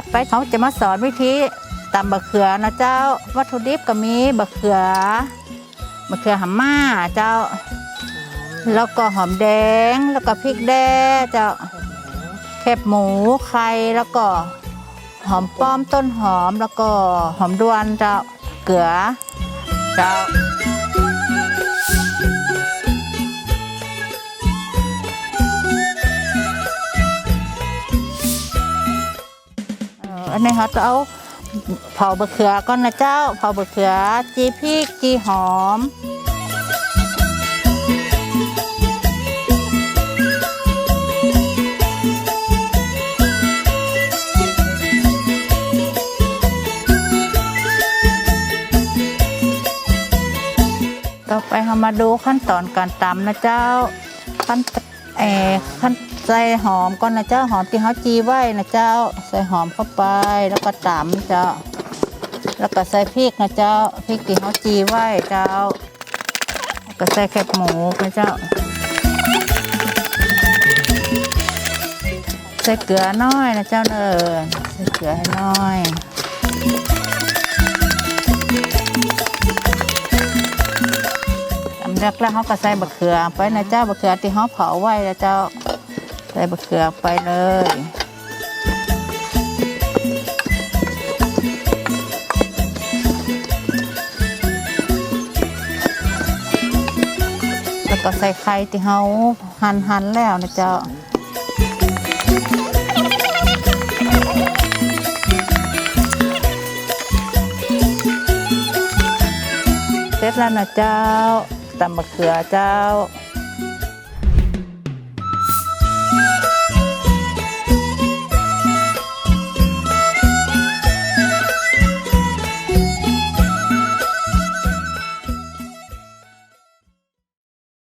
ดไปเขาจะมาสอนวิธีตำบะเขือนะเจ้า วัตถุดิบก็มีบะเขือบะเขือหำม่าเจ้า แล้วก็หอมแดงแล้วก็พริกแดงเจ้าแคบหมูไข่แล้วก็หอมป้อมต้นหอมแล้วก็หอมดวนเจ้าเกลือเจ้า อันนี้เขาจะเอาเผาบะเขือก่อนนะเจ้า เผาบะเขือจีพริกจีหอมต่อไปเรามาดูขั้นตอนการตำนะเจ้าขั้น เออขั้นใส่หอมก่อนนะเจ้าหอมที่เขาจีไว้นะเจ้า ใส่หอมเข้าไปแล้วก็ตำเจ้า แล้วก็ใส่พริกนะเจ้าพริกที่เขาจีไว้เจ้าแล้วก็ใส่แคบหมูนะเจ้า ใส่เกลือน้อยนะเจ้าเนอใส่เกลือให้น้อย แรกแล้วเขาก็ใส่บะเขือไปนะเจ้าบะเขือที่เขาเผาไว้นะเจ้าใส่บะเขือไปเลยแล้วก็ใส่ไข่ที่เขาหั่นหั่นแล้วนะเจ้าเสร็จแล้วนะเจ้า ตำมะเขือเจ้า